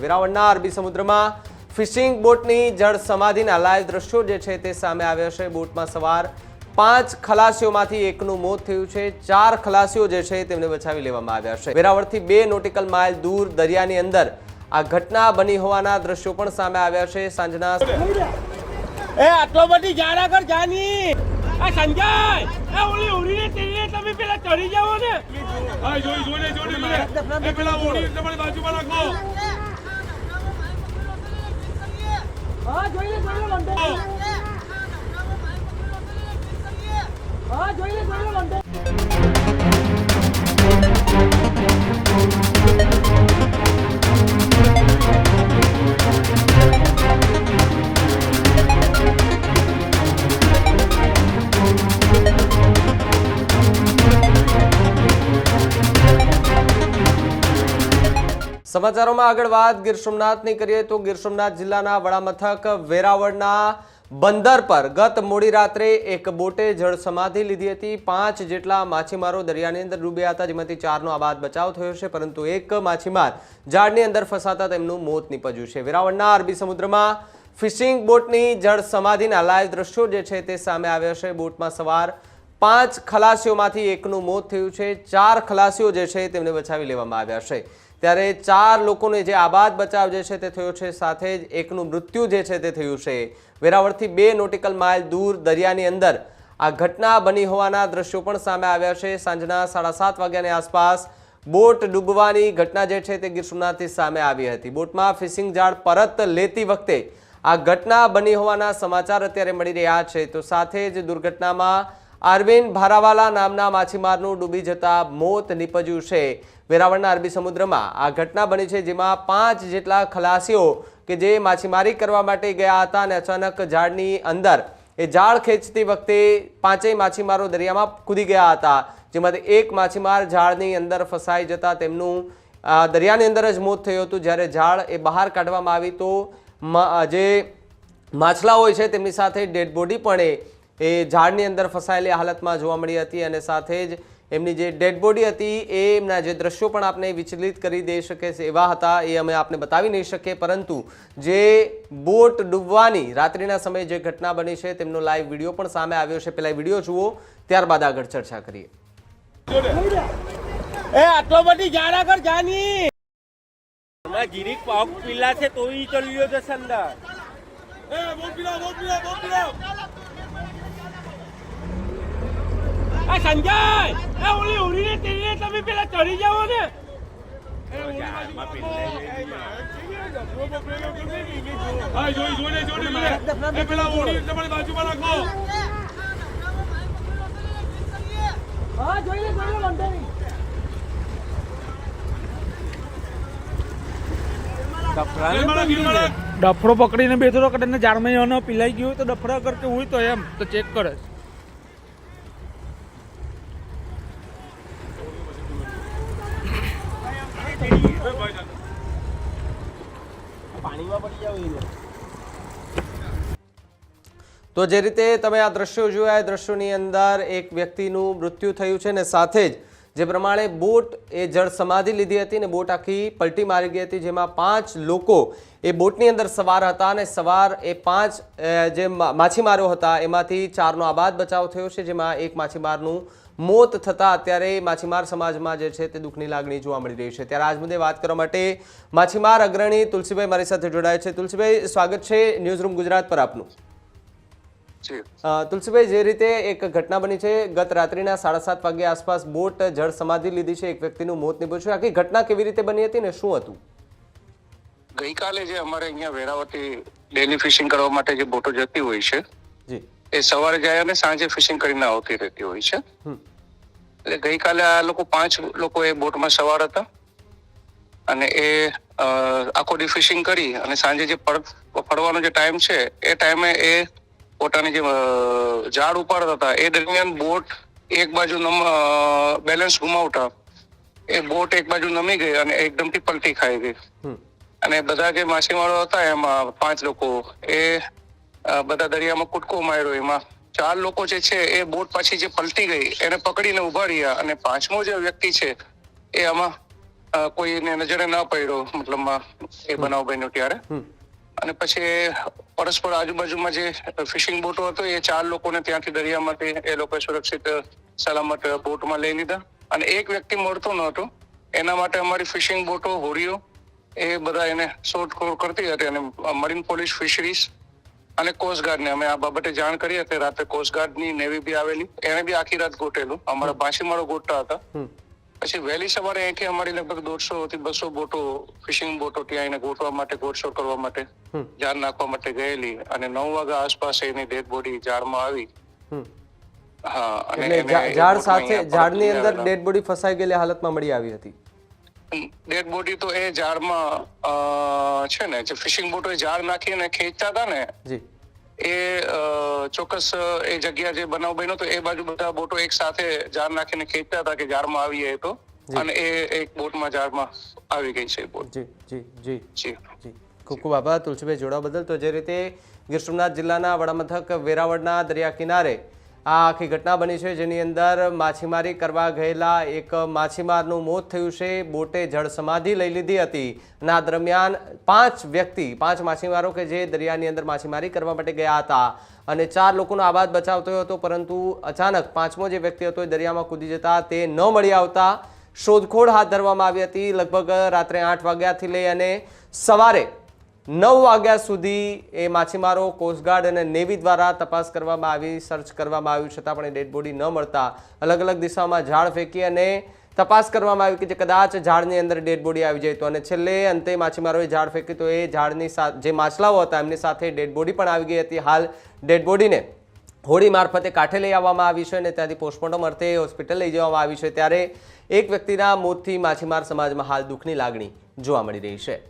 વેરાવળના અરબી સમુદ્રમાં ફિશિંગ બોટની જળ સમાધિના લાઈવ દ્રશ્યો જે છે તે સામે આવ્યા છે. બોટમાં સવાર પાંચ ખલાસીઓમાંથી એકનું મોત થયું છે. ચાર ખલાસીઓ જે છે તેમને બચાવી લેવામાં આવ્યા છે. વેરાવળથી બે નોટિકલ માઇલ દૂર દરિયાની અંદર આ ઘટના બની હોવાના દ્રશ્યો પણ સામે આવ્યા છે. સાંજના એ આટલો બધી જાડા કર જાની. આ સંજય એ ઓલી ઉડીને તેરીને તમે પેલા ચડી જાઓ ને. હા જોઈ જોઈને જોઈને પેલા ઓડી તમારી બાજુમાં રાખો. હા જોઈને જોઈને લંડન હા જોઈને જોઈને લંડન સમાચારોમાં આગળ વાત, ગીર સોમનાથની કરીએ તો ગીર સોમનાથ જિલ્લાના વડામથક વેરાવળના બંદર પર ગત મોડી રાત્રે એક બોટે જળ સમાધિ લીધી હતી. પાંચ જેટલા માછીમારો દરિયાની અંદર ડૂબ્યા હતા, જેમાંથી ચારનો આબાદ બચાવ થયો છે, પરંતુ એક માછીમાર ઝાડની અંદર ફસાતા તેમનું મોત નીપજ્યું છે. વેરાવળના અરબી સમુદ્રમાં ફિશિંગ બોટની જળ સમાધિના લાઈવ દ્રશ્યો જે છે તે સામે આવ્યા છે. બોટમાં સવાર પાંચ ખલાસીઓમાંથી એકનું મોત થયું છે. ચાર ખલાસીઓ જે છે તેમને બચાવી લેવામાં આવ્યા છે. ત્યારે ચાર લોકોને જે આબાદ બચાવ જે છે તે થયો છે, સાથે જ એકનું મૃત્યુ જે છે તે થયું છે. વેરાવળથી બે નોટિકલ માઇલ દૂર દરિયાની અંદર આ ઘટના બની હોવાના દ્રશ્યો પણ સામે આવ્યા છે. સાંજના સાડા સાત વાગ્યાની આસપાસ બોટ ડૂબવાની ઘટના જે છે તે ગીર સોમનાથથી સામે આવી હતી. બોટમાં ફિશિંગ જાળ પરત લેતી વખતે આ ઘટના બની હોવાના સમાચાર અત્યારે મળી રહ્યા છે. તો સાથે જ દુર્ઘટનામાં અરવિંદ ભારાવાલા નામના માછીમારનું ડૂબી જતા મોત નીપજ્યું છે. વેરાવળના અરબી સમુદ્રમાં આ ઘટના બની છે જેમાં પાંચ જેટલા ખલાસીઓ કે જે માછીમારી કરવા માટે ગયા હતા અને અચાનક ઝાડની અંદર એ ઝાડ ખેંચતી વખતે પાંચેય માછીમારો દરિયામાં કૂદી ગયા હતા, જેમાંથી એક માછીમાર ઝાડની અંદર ફસાઈ જતા તેમનું દરિયાની અંદર જ મોત થયું હતું. જ્યારે ઝાડ એ બહાર કાઢવામાં આવી તો જે માછલા હોય છે તેમની સાથે ડેડ બોડી પણ એ ઝાડની અંદર ફસાયેલી હાલતમાં જોવા મળી હતી અને સાથે જ એમની જે ડેડ બોડી હતી એ એમના જે દ્રશ્યો પણ આપને વિચલિત કરી દઈ શકે છે એવા હતા એ અમે આપને બતાવી નહીં શકીએ. પરંતુ જે બોટ ડૂબવાની રાત્રિના સમયે જે ઘટના બની છે તેમનો લાઈવ વીડિયો પણ સામે આવ્યો છે. પેલા વીડિયો જુઓ ત્યારબાદ આગળ ચર્ચા કરીએ. એ આટલો બધી જાડા કર જાની. હમણાં ગીરીક પાક પીલા છે તો ચલ્યો જશે અંદર. એ બોટ પીલા બોટ પીલા બોટ પીલા આ સંજય! એ ઓલી ઉડીને તેરીને તમે પેલા ચડી જાઓ ને. ડફડો પકડીને બેઠો કરીને કદાચ જાળમાં પીલાઈ ગયું હોય તો ડફડા કરકે હોય તો એમ. તો ચેક કરે. તો જે રીતે તમે આ દ્રશ્યો જોયા, એ દ્રશ્યોની અંદર એક વ્યક્તિનું મૃત્યુ થયું છે ને સાથે જ જે પ્રમાણે બોટ એ જળ સમાધિ લીધી હતી ને બોટ આખી પલટી મારી ગઈ હતી, જેમાં પાંચ લોકો એ બોટની અંદર સવાર હતા અને સવાર એ પાંચ જે માછીમારો હતા, એમાંથી ચારનો આબાદ બચાવ થયો છે, જેમાં એક માછીમારનું મોત થતા અત્યારે માછીમાર સમાજમાં જે છે તે દુઃખની લાગણી જોવા મળી રહી છે. ત્યારે આજ મુદ્દે વાત કરવા માટે માછીમાર અગ્રણી તુલસીભાઈ મારી સાથે જોડાય છે. તુલસીભાઈ સ્વાગત છે ન્યૂઝરૂમ ગુજરાત પર આપનું. જી. તુલસીભાઈ જે રીતે એક ઘટના બની છે ગત રાત્રિના સાડા સાત વાગ્યા આસપાસ બોટ જળ સમાધિ લીધી છે એક વ્યક્તિનું મોત નીપજ્યું છે. આખી ઘટના કેવી રીતે બની હતી ને શું હતું? ગઈકાલે જે અમારે અહીંયા વેરાવતી ડેલી ફિશિંગ કરવા માટે જે બોટો જતી હોય છે જી. એ સવારે જાય અને સાંજે ફિશિંગ કરીને આવતી રહેતી હોય છે. એટલે ગઈકાલે આ લોકો પાંચ લોકો એ બોટમાં સવાર હતા અને એ આખો દી ફિશિંગ કરી અને સાંજે જે ફરવાનો જે ટાઈમ છે એ ટાઈમે એ પોતાની જે ઝાડ ઉપાડતા હતા એ દરમિયાન બોટ એક બાજુ નમ બેલેન્સ ગુમાવતા એ બોટ એક બાજુ નમી ગઈ અને એકદમથી પલટી ખાઈ ગઈ. અને બધા જે માછીમારો હતા એમાં પાંચ લોકો એ બધા દરિયામાં કૂદકો માર્યો એમાં. ચાર લોકો જે છે એ બોટ પાછી જે પલટી ગઈ એને પકડીને ઊભા રહ્યા અને પાંચમો જે વ્યક્તિ છે એ આમાં કોઈને નજરે ન પડ્યો મતલબ એ બનાવ બન્યો ત્યારે. અને પછી પરસ્પર આજુબાજુમાં જે ફિશિંગ બોટો હતો એ ચાર લોકોને ત્યાંથી દરિયામાંથી એ લોકોએ સુરક્ષિત સલામત બોટમાં લઈ લીધા. અને એક વ્યક્તિ મળતો ન હતો એના માટે અમારી ફિશિંગ બોટો હોડીઓ એ બધા એને શોધખોળ કરતી હતી અને મરીન પોલીસ ફિશરીઝ અને કોસ્ટગાર્ડને અમે આ બાબતે જાણ કરી હતી. રાતે કોસ્ટગાર્ડની નેવી બી આવેલી. એને બી આખી રાત ગોટેલું અમારા માછીમારો ગોટતા હતા. પછી વહેલી સવારે અહીંથી અમારી લગભગ દોઢસો થી બસો બોટો ફિશિંગ બોટો ત્યાં એને ગોટવા માટે ગોટશોટ કરવા માટે જાળ નાખવા માટે ગયેલી અને નવ વાગ્યા આસપાસ એની ડેડ બોડી જાળમાં આવી. હા અને ઝાડ સાથે ઝાડની અંદર ડેડ બોડી ફસાઈ ગયેલી હાલતમાં મળી આવી હતી. ડેડ બોડી તો એ ઝાડમાં છે ને જે ફિશિંગ બોટો એ ઝાડ નાખીને ખેંચતા હતા ને એ ચોક્કસ એ જગ્યા જે બનાવ બન્યો તો એ બાજુ બધા બોટો એક સાથે ઝાડ નાખીને ખેંચતા હતા કે ઝાડમાં આવીએ તો. અને એ એક બોટમાં ઝાડમાં આવી ગઈ છે બોટ. જી જી જી. જી. જી. ખૂબ ખૂબ આભાર તુલસીભાઈ જોડાવા બદલ. તો જે રીતે ગીર સોમનાથ જિલ્લાના વડામથક વેરાવળના દરિયા કિનારે આ આખી ઘટના બની છે, જેની અંદર માછીમારી કરવા ગયેલા એક માછીમારનું મોત થયું છે. બોટે જળ સમાધિ લઈ લીધી હતી અને આ દરમિયાન પાંચ વ્યક્તિ, પાંચ માછીમારો કે જે દરિયાની અંદર માછીમારી કરવા માટે ગયા હતા અને ચાર લોકોનો આબાદ બચાવ થયો હતો, પરંતુ અચાનક પાંચમો જે વ્યક્તિ હતો એ દરિયામાં કૂદી જતા તે ન મળી આવતા શોધખોળ હાથ ધરવામાં આવી હતી. લગભગ રાત્રે આઠ વાગ્યાથી લઈ અને સવારે નવ વાગ્યા સુધી એ માછીમારો કોસ્ટગાર્ડ અને નેવી દ્વારા તપાસ કરવામાં આવી સર્ચ કરવામાં આવ્યું છતાં પણ એ ડેડ બોડી ન મળતા અલગ અલગ દિશામાં ઝાડ ફેંકી અને તપાસ કરવામાં આવી કે જે કદાચ ઝાડની અંદર ડેડ બોડી આવી જાય તો. અને છેલ્લે અંતે માછીમારોએ ઝાડ ફેંક્યું તો એ ઝાડની જે માછલાઓ હતા એમની સાથે ડેડ બોડી પણ આવી ગઈ હતી. હાલ ડેડ બોડીને હોડી મારફતે કાંઠે લઈ આવવામાં આવી છે અને ત્યાંથી પોસ્ટમોર્ટમ અર્થે હોસ્પિટલ લઈ જવામાં આવી છે. ત્યારે એક વ્યક્તિના મોતથી માછીમાર સમાજમાં હાલ દુઃખની લાગણી જોવા મળી રહી છે.